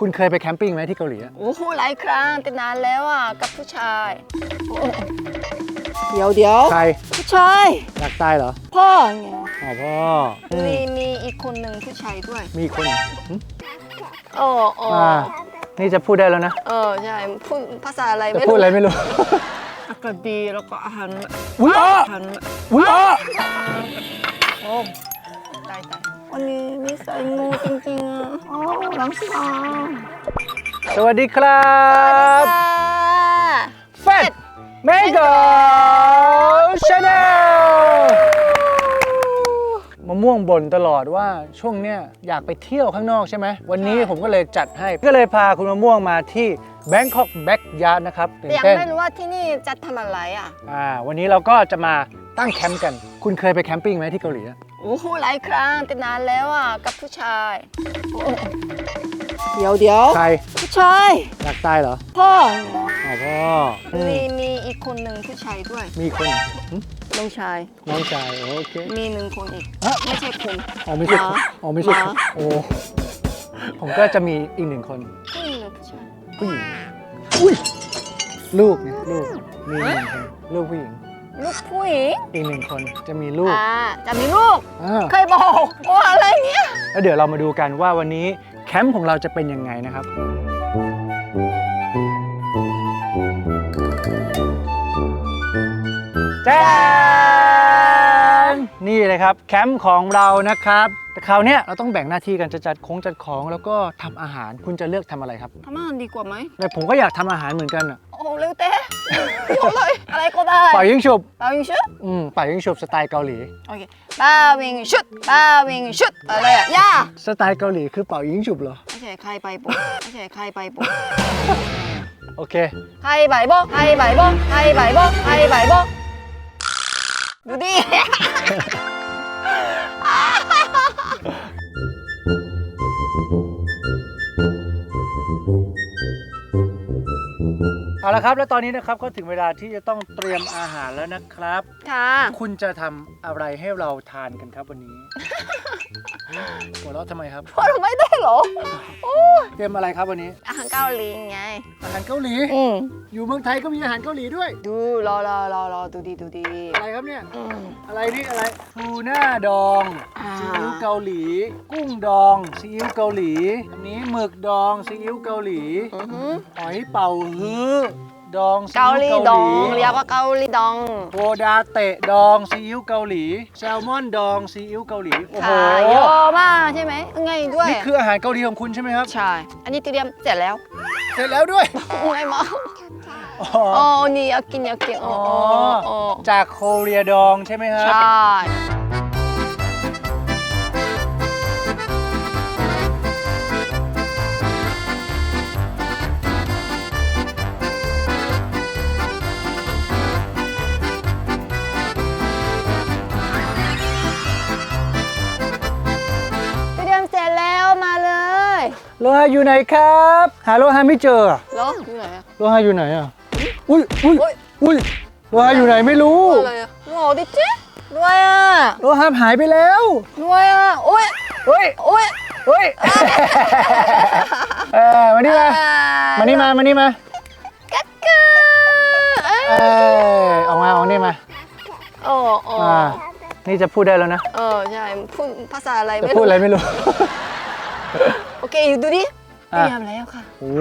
คุณเคยไปแคมปิ้งไหมที่เกาหลีอะโอ้โหหลายครั้งแต่นานแล้วอะกับผู้ชายโอ้เดี๋ยวเดี๋ยวใครผู้ชายอยากตายเหรอ พ่อไงอ๋อพ่ออืมมีมีอีกคนหนึ่งผู้ชายด้วยมีอีกคนหึโอ้โอ้อ่านี่จะพูดได้แล้วนะเออใช่พูดภาษาอะไรจะไม่พูดรู้อะไรไม่รู้ อากาศดีแล้วก็อาหารอุ้ยอ้ออาหารอุ้ยอ้อโอ้ตายตาย วันนี้นิสัยงูจริงๆอะโอ้น้ำสาสวัสดีครับค่ะเฟดเมก a ชาแนลมะม่วงบ่นตลอดว่าช่วงเนี้ยอยากไปเที่ยวข้างนอกใช่ไหม วันนี้ผมก็เลยจัดให้ ก็เลยพาคุณมะม่วงมาที่ Bangkok Backyard นะครับตื่แต่นยังเต้นไม่รู้ว่าที่นี่จะทำอะไรอะ อ่าวันนี้เราก็จะมาตั้งแคมป์กัน คุณเคยไปแคมปิ้งไหมที่เกาหลีอะ โอ้โหหลายครั้งแต่นานแล้วอะกับผู้ชายโอ้เดี๋ยวเดี๋ยวใครผู้ชายอยากตายเหรอพ่ออ๋อพ่ออืมมีมีอีกคนหนึ่งผู้ชายด้วย มีคนหึน้องชาย น้องชายโอเค มีหนึ่งคนอีก ฮะ ไม่ใช่คุณอ๋อไม่ใช่หมาอ๋อไม่ใช่หมา โอ้ผมก็จะมีอีกหนึ่งคนผู้หญิงหรือผู้ชาย ผู้หญิงอุ้ยลูกเนี่ยลูกมีหนึ่งคนลูกผู้หญิง ลูกผู้หญิงอีกหนึ่งคนจะมีลูกอ่าจะมีลูก อ่าเคยบอกว่าอะไรเนี่ย แล้วเดี๋ยวเรามาดูกันว่าวันนี้แคมป์ของเราจะเป็นยังไงนะครับ แจ้งนี่เลยครับแคมป์ของเรานะครับแต่ คราวเนี้ยเราต้องแบ่งหน้าที่กันจะจัดของจัดของแล้วก็ทำอาหารคุณจะเลือกทำอะไรครับทำอาหารดีกว่าไหม แต่ผมก็อยากทำอาหารเหมือนกันอะโอ้เร็วเต้เดี๋ยวเลยอะไรก็ได้ป่ายิงฉุบบาวิงชุดอืมป่ายิงฉุบสไตล์เกาหลี โอเคบาวิงชุดบาวิงชุดอะไรอะย่าสไตล์เกาหลีคือเป่ายิงฉุบเหรอ ไม่ใช่ใครไปปุ๊บไม่ใช่ใครไปปุ๊บโอเค ใครไปบ่ใครไปบ่ใครไปบ่ใครไปบ่ดูดิ Thank you. เอาละครับแล้วตอนนี้นะครับก็ถึงเวลาที่จะต้องเตรียมอาหารแล้วนะครับ ค่ะคุณจะทำอะไรให้เราทานกันครับวันนี้ หัวเราะทำไมครับพ่อทำไม่ได้เหรอ เตรียมอะไรครับวันนี้ อาหารเกาหลีไง อาหารเกาหลี อืมอยู่เมืองไทยก็มีอาหารเกาหลีด้วย ดูรอรอรอรอดูดีดูดีอะไรครับเนี่ย อืม อะไรนี่อะไรทูน่าดองอ่า ซีอิ๊วเกาหลี กุ้งดองซีอิ๊วเกาหลี อันนี้หมึกดองซีอิ๊วเกาหลี อือหือหอยเป่าฮื้อ ดองซีเกาอิ๊วหลีดองเรียกว่าเกาหลีดอง โกดาเตะดองซีอิ๊วเกาหลี แซลมอนดองซีอิ๊วเกาหลี โอ้โห ค่ะเยอะมากใช่ไหมง่ายด้วย นี่คืออาหารเกาหลีของคุณใช่ไหมครับ ใช่ อันนี้เตรียมเสร็จแล้วเสร็จแล้วด้วยง่ายมากอ๋อ อ๋อนี่อยากกินอยากกินอ๋ออ๋ออ๋อจากโคเรียดองใช่ไหมครับ ใช่ โลหะอยู่ไหนครับ หาโลหะไม่เจออะแล้วอยู่ไหนอะโลหะอยู่ไหนอะอุ้ยอุ้ยโอ๊ยอุ้ยโลหะอยู่ไหนไม่รู้อะไรอะหนูดิจิด้วยอะโลหะหายไปแล้วด้วยอะโอ้ยเฮ้ยโอ้ยเฮ้ยเออมานี่มามานี่มามานี่มากักกะเอ้ยเออออกมาออกนี่มาโอ้โอ้อ่านี่จะพูดได้แล้วนะ เออใช่พูดภาษาอะไรจะไม่พูดรู้อะไรไม่รู้ โอเคดูดิอะเตรียมแล้วค่ะ โอ้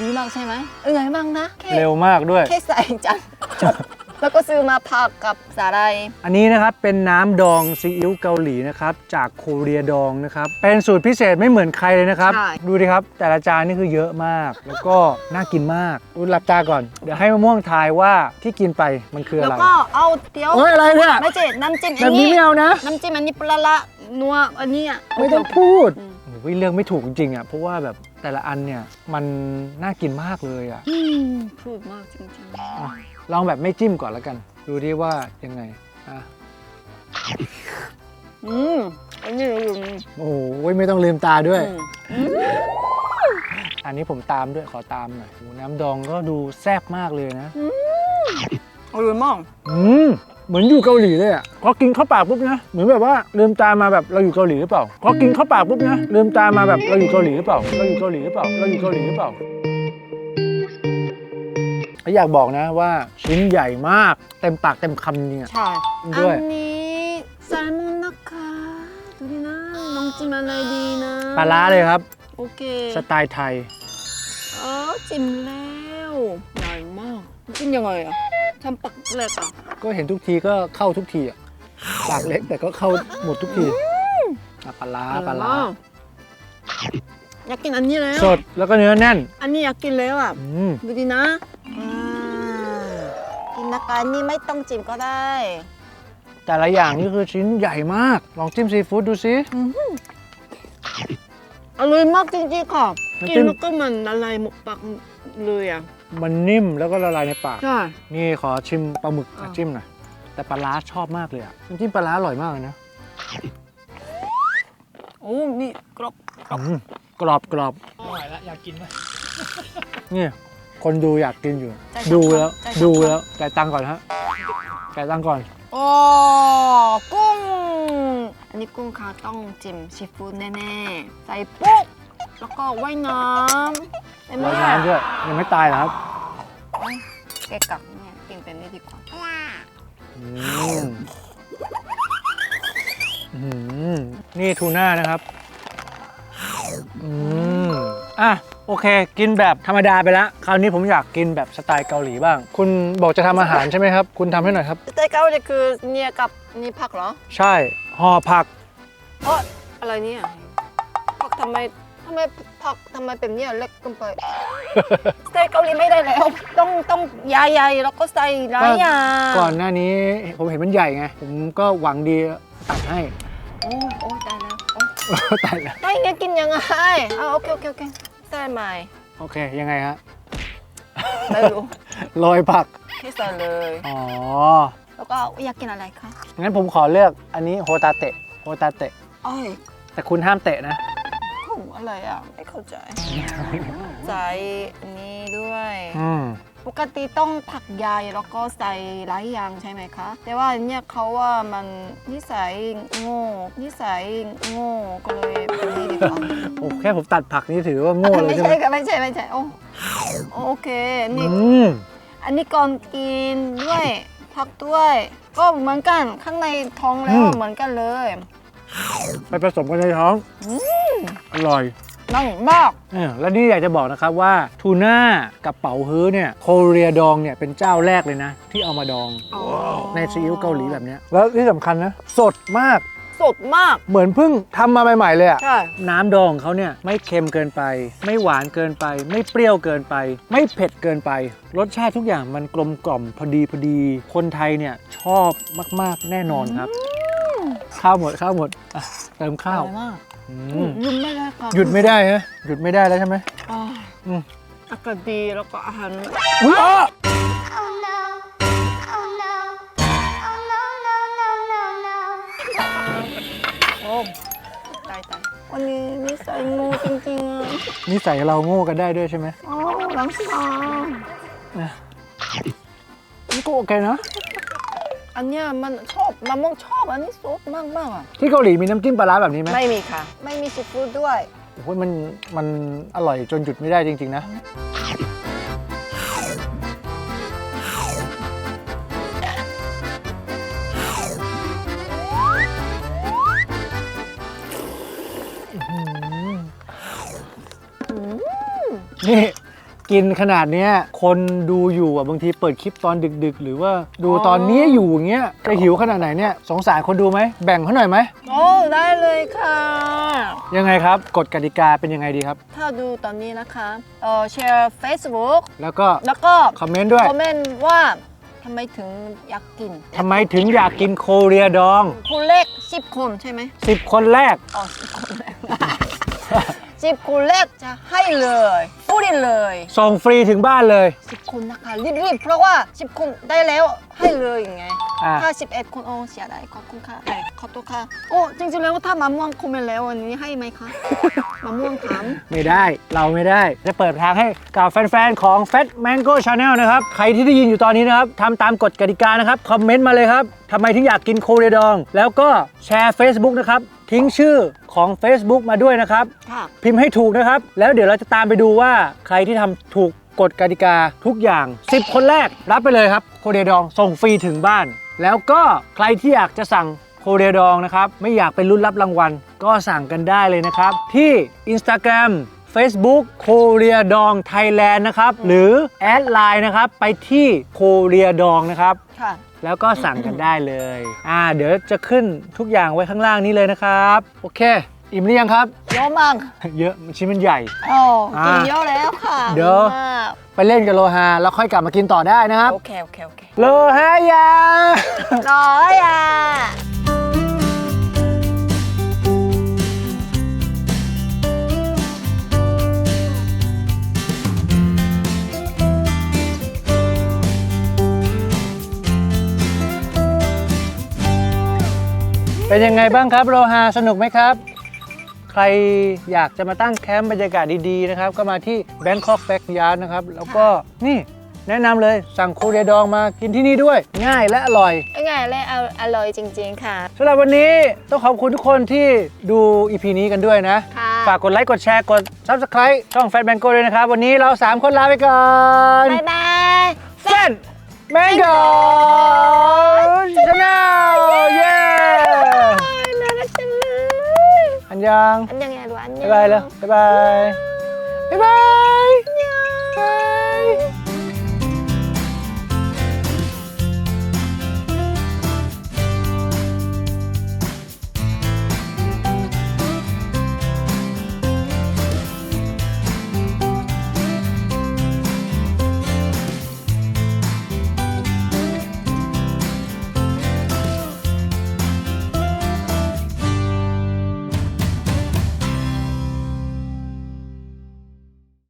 ดีมากใช่ไหมเออไงบ้างนะแค่เร็วมากด้วย แค่ใส่จังจบแล้วก็ซื้อมาผักกับสาหร่ายอันนี้นะครับเป็นน้ำดองซีอิ๊วเกาหลีนะครับจากโคเรียดองนะครับเป็นสูตรพิเศษไม่เหมือนใครเลยนะครับ ดูดิครับ แต่ละจานนี่คือเยอะมาก แล้วก็น่ากินมากดูหลับตาก่อน เดี๋ยวให้มะม่วงทายว่าที่กินไปมันคือแล้วอะไรก็เอาเตี๋ยว เฮ้ยอะไรเนี่ยไม่ใช่น้ำจิ้มแบอันบนี้นี้ไม่เอานะ น้ำจิ้มอันนี้ปลาละนัวอันนี้อะไม่ต้องพูด อืมโอ้ยเรื่องไม่ถูกจริงๆอะเพราะว่าแบบแต่ละอันเนี่ยมันน่ากินมากเลยอะอืมพูดมากจริงอะลองแบบไม่จิ้มก่อนแล้วกัน ดูดิว่ายังไงอะๆ อืมอันนี้อยู่อืมโอ้โหไม่ต้องลืมตาด้วย อืมอันนี้ผมตามด้วยขอตามหน่อยโอ้โหน้ำดองก็ดูแซ่บมากเลยนะ อร่อยมากอืม เหมือนอยู่เกาหลีเลยอะพอกินเข้าปากปุ๊บนะเหมือนแบบว่าลืมตามาแบบเราอยู่เกาหลีหรือเปล่าพอกินเข้าปากปุ๊บนะลืมตามาแบบเราอยู่เกาหลีหรือเปล่า เราอยู่เกาหลีหรือเปล่าเราอยู่เกาหลีหรือเปล่าอยากบอกนะว่าชิ้นใหญ่มากเต็มปากเต็มคำจริงอะ ใช่ด้วย อันนี้แซลมอนนะคะดูดินะน้องจิ้มอะไรดีนะปลาร้าเลยครับ โอเคสไตล์ไทย เออจิ้มแล้วใหญ่มากจิ้มยังไงอะ ทำปักเล็กอะก็เห็นทุกทีก็เข้าทุกทีอะปากเล็กแต่ก็เข้าหมดทุกทีอะปลาร้าปลาร้าอยากกินอันนี้แล้วสดแล้วก็เนื้อแน่น อันนี้อยากกินแล้วอะอืมดูดินะอ่ากินนะคะอันนี้ไม่ต้องจิ้มก็ได้ แต่ละอย่างนี่คือชิ้นใหญ่มาก ลองจิ้มซีฟู้ดดูสิอร่อยมากจริงๆค่ะน้ำกิจิ้นมแล้วก็มันละลายหมกปากเลยอะ มันนิ่มแล้วก็ละลายในปากใช่นี่ขอชิมปลาหมึกอ่าจิ้มหน่อยแต่ปลาร้าชอบมากเลยอะน้ำจิ้มปลาร้าอร่อยมากเลยนะโอ้นี่กรอบอืมกรอบกรอบไม่ไหวแล้วอยากกินไหมนี่ คนดูอยากกินอยู่ ใจสั่นดูแล้วใจสั่นดูแล้วจ่ายตังค์ก่อนฮะจ่ายตังค์ก่อน โอ้กุ้ง อันนี้กุ้งค่ะต้องจิ้มซีฟู้ดแน่ๆ ใส่ปุ๊บแล้วก็ว่ายน้ำได้ไหมลอยน้ำด้วยยังไม่ตายเหรอครับเอ้ยเกะกักเนี่ยกินเป็นนี่ดีกว่าอืมอืมนี่ทูน่านะครับอืมอะโอเค กินแบบธรรมดาไปแล้วคราวนี้ผมอยากกินแบบสไตล์เกาหลีบ้าง คุณบอกจะทำอาหารใช่ไหมครับ คุณทำให้หน่อยครับสเต็กเกาหลีคือเนี่ยกับนี่ผักเหรอใช่ห่อผัก เอยอะไรเนี่ยผักทำไมทำไม ผักทำไมเป็นเนี่ยเล็กเกินไปสเต็กเกาหลีไม่ได้แล้ว ต้องต้องใหญ่ๆแล้วก็ใส่หลายอย่างก่อนหน้านี้ผมเห็นมันใหญ่ไง ผมก็หวังดีตัดให้ โอ้โอ้ตายแล้วโอ้ตายแล้วได้ไงกินยังไงเอาโอเคโอเคโอเคใส่ไหมโอเคยังไงฮะไม่รู้โรยผักที่ใส่เลย อ๋อ แล้วก็อยากกินอะไรคะงั้นผมขอเลือกอันนี้โฮตาเตะโฮตาเตะอ้อยแต่คุณห้ามเตะนะ ของอะไรอะ ไม่เข้าใจ ใส่อันนี้ด้วย อืม ปกติต้องผักใหญ่แล้วก็ใส่หลายอย่างใช่ไหมคะ แต่ว่าอันเนี่ยเขาว่ามันนิสัยโง่นิสัยโง่ก็เลยเป็นนี่ดีกว่า โอ้แค่ผมตัดผักนี่ถือว่าโง่เลยไม่ใช่ไหมใช่ค่ะไม่ใช่ไม่ใช่โอ้โอเคนี่อืม อันนี้ก่อนกินด้วยผักด้วย ก็เหมือนกันข้างในท้องแล้วเหมือนกันเลย ไปผสมกันในท้องอร่อยนั่งมากเออแล้วนี่อยากจะบอกนะครับว่าทูน่ากับเป๋าฮื้อเนี่ยโคเรียดองเนี่ยเป็นเจ้าแรกเลยนะ ที่เอามาดองในซีอิ๊วเกาหลีแบบเนี้ยแล้วที่สำคัญนะ สดมากสดมาก เหมือนเพิ่งทำมาใหม่ ๆ เลยอะใช่น้ำดองของเขาเนี่ยไม่เค็มเกินไป ไม่หวานเกินไป ไม่เปรี้ยวเกินไป ไม่เผ็ดเกินไป รสชาติทุกอย่างมันกลมกล่อมพอดีพอดี คนไทยเนี่ยชอบมากๆแน่นอนครับ ข้าวหมดข้าวหมดอะเติมข้าวอร่อยมากอืหยุมดหยุดไม่ได้ค่ะหยุดไม่ได้ฮะหยุดไม่ได้แล้วใช่ไหม อ่าอืม อากาศดีแล้วก็อาหารอุ๊ยอ้อ Oh no. Oh no. Oh no, no, no, no, no. โอ้ตายตายวันนี้นิสัยงูจริงๆอะนิสัยเราโง่กันได้ด้วยใช่ไหมโอ้หลังสานี่ก็โอเคนะ อันเนี้ยมันชอบมะม่วงชอบอันนี้สดมากมากๆอะที่เกาหลีมีน้ำจิ้มปลาร้าแบบนี้ไหมไม่มีค่ะ ไม่มีซีฟู้ดด้วย โอ้ยมันมันอร่อยจนหยุดไม่ได้จริง ๆ นะ นี่ กินขนาดเนี้ยคนดูอยู่อะบางทีเปิดคลิปตอนดึก ๆ หรือว่าดูตอนนี้อยู่อย่างเงี้ยจะหิวขนาดไหนเนี่ยสงสารคนดูไหมแบ่งเขาหน่อยไหมโอ้ได้เลยค่ะ ยังไงครับกฎกติกาเป็นยังไงดีครับ ถ้าดูตอนนี้นะคะเออแชร์ Facebook แล้วก็แล้วก็คอมเมนต์ด้วย คอมเมนต์ว่าทำไมถึงอยากกิน ทำไมถึงอยากกินโคเรียดอง คนเลขสิบคนใช่ไหม10 คนแรก อ๋อสิบคนแรกสิบคนแรกจะให้เลย ฟรีรีเลยส่งฟรีถึงบ้านเลยสิบคนนะคะรีบๆเพราะว่าสิบคนได้แล้วให้เลยอย่างไงอะถ้าสิบเอ็ดคนโอ้เสียดายขอบคุณค่ะขอบตัวค่ะ โอ้จริงๆแล้วถ้ามะม่วงคอมเมนต์แล้ววันนี้ให้ไหมคะ มะม่วงถาม ไม่ได้เราไม่ได้ จะเปิดทางให้กับแฟนๆ ของ Fat Mango Channel นะครับ ใครที่ได้ยินอยู่ตอนนี้นะครับทำตามกฎกติกานะครับ คอมเมนต์มาเลยครับทำไมถึงอยากกินโคเรียดอง แล้วก็แชร์ Facebook นะครับ ทิ้งชื่อของ Facebook มาด้วยนะครับ ค่ะ พิมพ์ให้ถูกนะครับ แล้วเดี๋ยวเราจะตามไปดูว่าใครที่ทำถูกกฎกติกาทุกอย่าง 10 คนแรกรับไปเลยครับโคเรียดองส่งฟรีถึงบ้าน แล้วก็ใครที่อยากจะสั่งโคเรียดองนะครับ ไม่อยากเป็นรุ่นรับรางวัล ก็สั่งกันได้เลยนะครับ ที่ Instagram Facebook โคเรียดองไทยแลนด์นะครับ หรือแอดไลน์นะครับ ไปที่โคเรียดองนะครับ ค่ะ แล้วก็สั่งกันได้เลย อ่า เดี๋ยวจะขึ้นทุกอย่างไว้ข้างล่างนี้เลยนะครับ โอเค อิ่มหรือยังครับ เยอะมากเยอะมันชิ้นมันใหญ่ โอ้อ่ากินเยอะแล้วค่ะเดี๋ยว มากไปเล่นกับโลหะแล้วค่อยกลับมากินต่อได้นะครับ โอเค โอเค โอเคโลหะยา ร้อยอะ เป็นยังไงบ้างครับโลหะสนุกไหมครับ ใครอยากจะมาตั้งแคมป์บรรยากาศดีๆนะครับ ก็มาที่ Bangkok Backyard นะครับ แล้วก็นี่แนะนำเลยสั่งโคเรียดองมากินที่นี่ด้วย ง่ายและอร่อยยังไงเลยเอาอร่อยจริง ๆ ค่ะสำหรับวันนี้ต้องขอบคุณทุกคนที่ดู EP นี้กันด้วยนะ ค่ะฝากกดไลค์กดแชร์กด Subscribe ช่อง Fat Mango ด้วยนะครับ วันนี้เรา 3 คนลาไปก่อนบ๊ายบาย Fat Mango Channel เย้ 안녕. 안녕, 야로. 안녕. 바이바이. 바이바이. 바이바이.